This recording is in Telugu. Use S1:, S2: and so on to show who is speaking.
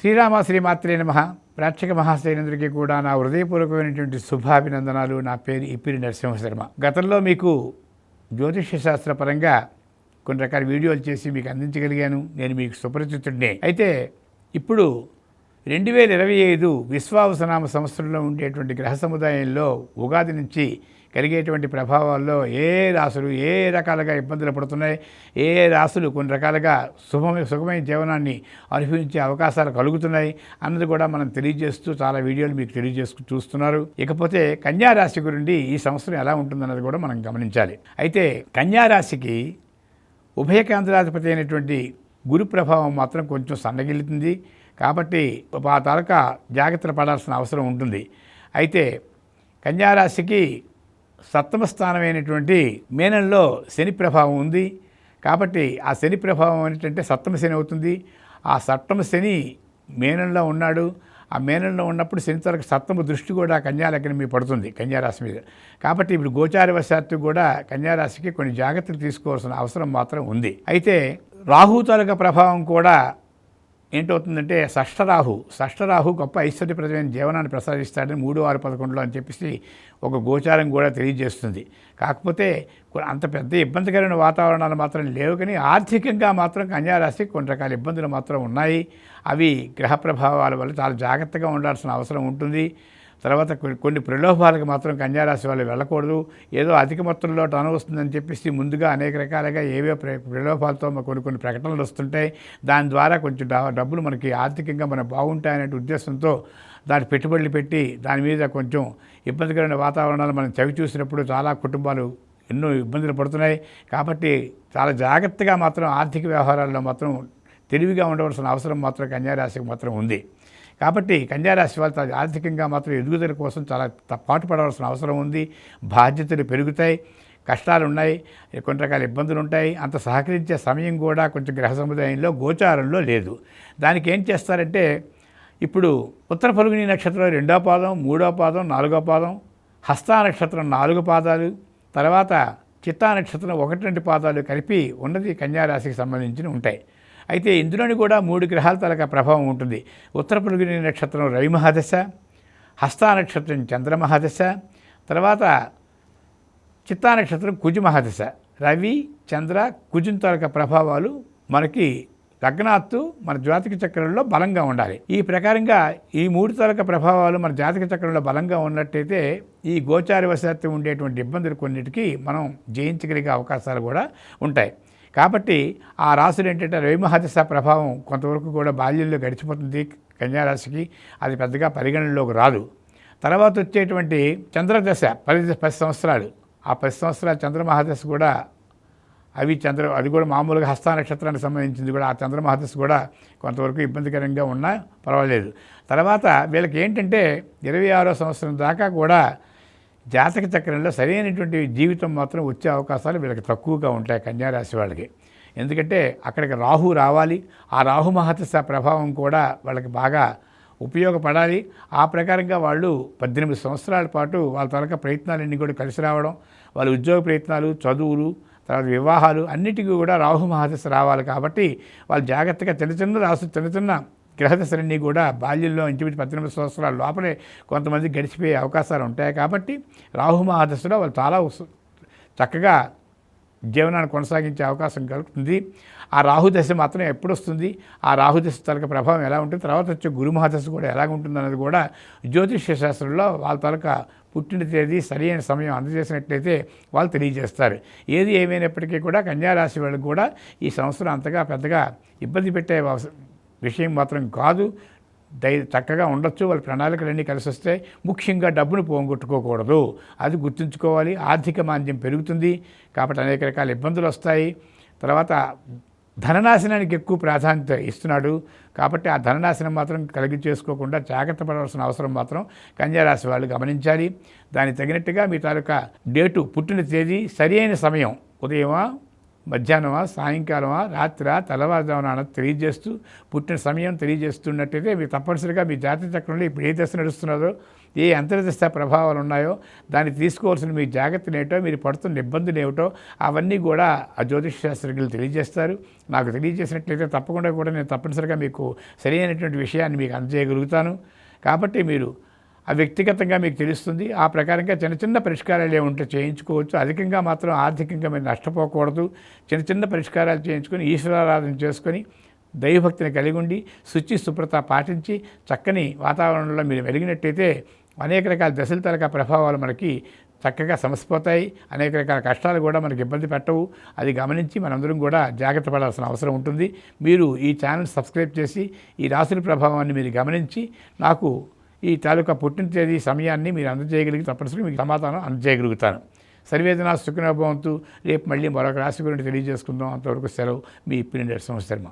S1: శ్రీరామ శ్రీమాత్రే నమ. ప్రేక్షక మహాశ్రేయందరికీ కూడా నా హృదయపూర్వకమైనటువంటి శుభాభినందనాలు. నా పేరు ఇప్పిరి నరసింహశర్మ. గతంలో మీకు జ్యోతిష్య శాస్త్రపరంగా కొన్ని రకాల వీడియోలు చేసి మీకు అందించగలిగాను. నేను మీకు సుపరిచితుడినే. అయితే ఇప్పుడు రెండు వేల ఇరవై ఐదు విశ్వావసనామ సంవత్సరంలో ఉండేటువంటి గ్రహ సముదాయంలో ఉగాది నుంచి కలిగేటువంటి ప్రభావాల్లో ఏ రాసులు ఏ రకాలుగా ఇబ్బందులు పడుతున్నాయి ఏ రాసులు కొన్ని రకాలుగా శుభమైన సుఖమైన జీవనాన్ని అనుభవించే అవకాశాలు కలుగుతున్నాయి అన్నది కూడా మనం తెలియజేస్తూ చాలా వీడియోలు మీకు తెలియజేసుకు చూస్తున్నారు. ఇకపోతే కన్యా రాశి గురించి ఈ సంవత్సరం ఎలా ఉంటుందన్నది కూడా మనం గమనించాలి. అయితే కన్యా రాశికి అయినటువంటి గురు ప్రభావం మాత్రం కొంచెం సన్నగిల్లుతుంది. కాబట్టి ఆ తాలూకా జాగ్రత్తలు పడాల్సిన అవసరం ఉంటుంది. అయితే కన్యారాశికి సప్తమ స్థానమైనటువంటి మేనంలో శని ప్రభావం ఉంది. కాబట్టి ఆ శని ప్రభావం ఏంటంటే సప్తమ శని అవుతుంది. ఆ సప్తమ శని మేనంలో ఉన్నాడు. ఆ మేనంలో ఉన్నప్పుడు శని తరకు సప్తమ దృష్టి కూడా కన్యాలగ్నం మీద పడుతుంది కన్యారాశి మీద. కాబట్టి ఇప్పుడు గోచారవశాత్తు కూడా కన్యారాశికి కొన్ని జాగ్రత్తలు తీసుకోవాల్సిన అవసరం మాత్రం ఉంది. అయితే రాహు తాలూకా ప్రభావం కూడా ఏంటవుతుందంటే షష్ఠరాహు షష్ఠరాహు గొప్ప ఐశ్వర్యప్రదమైన జీవనాన్ని ప్రసాదిస్తాడని మూడు ఆరు పదకొండులో అని చెప్పేసి ఒక గోచారం కూడా తెలియజేస్తుంది. కాకపోతే అంత పెద్ద ఇబ్బందికరమైన వాతావరణాలు మాత్రం లేవు కానీ ఆర్థికంగా మాత్రం కన్యారాశి కొన్ని రకాల ఇబ్బందులు మాత్రం ఉన్నాయి. అవి గ్రహ ప్రభావాల వల్ల చాలా జాగ్రత్తగా ఉండాల్సిన అవసరం ఉంటుంది. తర్వాత కొన్ని- కొన్ని ప్రలోభాలకు మాత్రం కన్యారాశి వాళ్ళు వెళ్ళకూడదు. ఏదో అధిక మొత్తంలో టన్ వస్తుందని చెప్పేసి ముందుగా అనేక రకాలుగా ఏవో ప్ర ప్రలోభాలతో మా కొన్ని కొన్ని ప్రకటనలు వస్తుంటాయి. దాని ద్వారా కొంచెం డబ్బులు మనకి ఆర్థికంగా మనం బాగుంటాయనే ఉద్దేశంతో దాని పెట్టుబడులు పెట్టి దాని మీద కొంచెం ఇబ్బందికరమైన వాతావరణాలు మనం చవి చూసినప్పుడు చాలా కుటుంబాలు ఎన్నో ఇబ్బందులు పడుతున్నాయి. కాబట్టి చాలా జాగ్రత్తగా మాత్రం ఆర్థిక వ్యవహారాల్లో మాత్రం తెలివిగా ఉండవలసిన అవసరం మాత్రం కన్యారాశికి మాత్రం ఉంది. కాబట్టి కన్యారాశి వాళ్ళు ఆర్థికంగా మాత్రం ఎదుగుదల కోసం చాలా త- పాటుపడవలసిన అవసరం ఉంది. బాధ్యతలు పెరుగుతాయి కష్టాలు ఉన్నాయి కొన్ని రకాల ఇబ్బందులు ఉంటాయి అంత సహకరించే సమయం కూడా కొంచెం గ్రహ సముదాయంలో గోచారంలో లేదు. దానికి ఏం చేస్తారంటే ఇప్పుడు ఉత్తర పలుగుని నక్షత్రం రెండో పాదం మూడో పాదం నాలుగో పాదం హస్తా నక్షత్రం నాలుగు పాదాలు తర్వాత చిత్తా నక్షత్రం ఒకటి రెండు పాదాలు కలిపి ఉన్నది కన్యారాశికి సంబంధించిన ఉంటాయి. అయితే ఇందులోని కూడా మూడు గ్రహాల తలక ప్రభావం ఉంటుంది. ఉత్తర పులుగుని నక్షత్రం రవి మహాదశ హస్తా నక్షత్రం చంద్ర మహాదశ తర్వాత చిత్తా నక్షత్రం కుజు మహాదశ. రవి చంద్ర కుజుని తలక ప్రభావాలు మనకి లగ్నాత్తు మన జాతక చక్రంలో బలంగా ఉండాలి. ఈ ప్రకారంగా ఈ మూడు తరక ప్రభావాలు మన జాతక చక్రంలో బలంగా ఉన్నట్టయితే ఈ గోచార వశాత్తు ఉండేటువంటి ఇబ్బందులు కొన్నిటికి మనం జయించగలిగే అవకాశాలు కూడా ఉంటాయి. కాబట్టి ఆ రాశులు ఏంటంటే రవి మహాదశ ప్రభావం కొంతవరకు కూడా బాల్యంలో గడిచిపోతుంది కన్యారాశికి అది పెద్దగా పరిగణనలోకి రాదు. తర్వాత వచ్చేటువంటి చంద్రదశ పది పది సంవత్సరాలు. ఆ పది సంవత్సరాల చంద్రమహాదశ కూడా అవి చంద్ర అది కూడా మామూలుగా హస్త నక్షత్రానికి సంబంధించింది కూడా ఆ చంద్రమహాదశ కూడా కొంతవరకు ఇబ్బందికరంగా ఉన్నా పర్వాలేదు. తర్వాత వీళ్ళకి ఏంటంటే ఇరవై ఆరో సంవత్సరం దాకా కూడా జాతక చక్రంలో సరైనటువంటి జీవితం మాత్రం వచ్చే అవకాశాలు వీళ్ళకి తక్కువగా ఉంటాయి కన్యారాశి వాళ్ళకి. ఎందుకంటే అక్కడికి రాహు రావాలి ఆ రాహు మహతస ప్రభావం కూడా వాళ్ళకి బాగా ఉపయోగపడాలి. ఆ ప్రకారంగా వాళ్ళు పద్దెనిమిది సంవత్సరాల పాటు వాళ్ళ త్వరగా ప్రయత్నాలన్నీ కూడా కలిసి రావడం వాళ్ళ ఉద్యోగ ప్రయత్నాలు చదువులు తర్వాత వివాహాలు అన్నిటికీ కూడా రాహు మహాదశ రావాలి కాబట్టి వాళ్ళు జాగ్రత్తగా చిన్న చిన్న రాసు చిన్న చిన్న గ్రహదశలన్నీ కూడా బాల్యంలో ఇంచుమించు పద్దెనిమిది సంవత్సరాల లోపలే కొంతమంది గడిచిపోయే అవకాశాలు ఉంటాయి. కాబట్టి రాహు మహాదశలో వాళ్ళు చాలా చక్కగా జీవనాన్ని కొనసాగించే అవకాశం కలుగుతుంది. ఆ రాహుదశ మాత్రం ఎప్పుడు వస్తుంది ఆ రాహుదశ తలక ప్రభావం ఎలా ఉంటుంది? తర్వాత వచ్చే గురు మహాదశ కూడా ఎలా ఉంటుంది అన్నది కూడా జ్యోతిష్య శాస్త్రంలో వాళ్ళ తలక పుట్టిన తేదీ సరైన సమయం అందజేసినట్లయితే వాళ్ళు తెలియజేస్తారు. ఏది ఏమైనప్పటికీ కూడా కన్యారాశి వాళ్ళకి కూడా ఈ సంవత్సరం అంతగా పెద్దగా ఇబ్బంది పెట్టే విషయం మాత్రం కాదు. దై చక్కగా ఉండొచ్చు. వాళ్ళ ప్రణాళికలన్నీ కలిసి వస్తాయి ముఖ్యంగా డబ్బును పోగొట్టుకోకూడదు. అది గుర్తుంచుకోవాలి. ఆర్థిక మాంద్యం పెరుగుతుంది. కాబట్టి అనేక రకాల ఇబ్బందులు వస్తాయి. తర్వాత ధననాశనానికి ఎక్కువ ప్రాధాన్యత ఇస్తున్నాడు. కాబట్టి ఆ ధననాశనం మాత్రం కలిగి చేసుకోకుండా జాగ్రత్త పడవలసిన అవసరం మాత్రం కన్యారాశి వాళ్ళు గమనించాలి. దానికి తగినట్టుగా మీ తాలూకా డేటు పుట్టిన తేదీ సరి అయిన సమయం ఉదయమా మధ్యాహ్నమా సాయంకాలమా రాత్రా తెల్లవారుజామున తెలియజేస్తూ పుట్టిన సమయం తెలియజేస్తున్నట్టయితే మీరు తప్పనిసరిగా మీ జాతక చక్రంలో ఇప్పుడు ఏ దశ నడుస్తున్నదో ఏ అంతర్దశ ప్రభావాలు ఉన్నాయో దాన్ని తీసుకోవాల్సిన మీ జాగ్రత్తలు ఏమిటో మీరు పడుతున్న ఇబ్బందులు ఏమిటో అవన్నీ కూడా ఆ జ్యోతిష శాస్త్రజ్ఞులు తెలియజేస్తారు. నాకు తెలియజేసినట్లయితే తప్పకుండా కూడా నేను తప్పనిసరిగా మీకు సరైనటువంటి విషయాన్ని మీకు అందజేయగలుగుతాను. కాబట్టి మీరు ఆ వ్యక్తిగతంగా మీకు తెలుస్తుంది. ఆ ప్రకారంగా చిన్న చిన్న పరిష్కారాలు ఏముంటే చేయించుకోవచ్చు. అధికంగా మాత్రం ఆర్థికంగా మీరు నష్టపోకూడదు. చిన్న చిన్న పరిష్కారాలు చేయించుకొని ఈశ్వరారాధన చేసుకొని దైవభక్తిని కలిగి ఉండి శుచి శుభ్రత పాటించి చక్కని వాతావరణంలో మీరు వెలిగినట్టయితే అనేక రకాల దశల తరగ ప్రభావాలు మనకి చక్కగా సమసిపోతాయి. అనేక రకాల కష్టాలు కూడా మనకి ఇబ్బంది పెట్టవు. అది గమనించి మనందరం కూడా జాగ్రత్త పడాల్సిన అవసరం ఉంటుంది. మీరు ఈ ఛానల్ సబ్స్క్రైబ్ చేసి ఈ రాశుల ప్రభావాన్ని మీరు గమనించి నాకు ఈ తాలూకా పుట్టిన తేదీ సమయాన్ని మీరు అందజేయగలిగి తప్పనిసరిగా మీకు సమాధానం అందజేయగలుగుతాను. సర్వేదన సుఖనభవంతు రేపు మళ్ళీ మరొక రాశి గురించి తెలియజేసుకుందాం. అంతవరకు సెలవు. మీ పిన్నెట్ సంవత్సరమా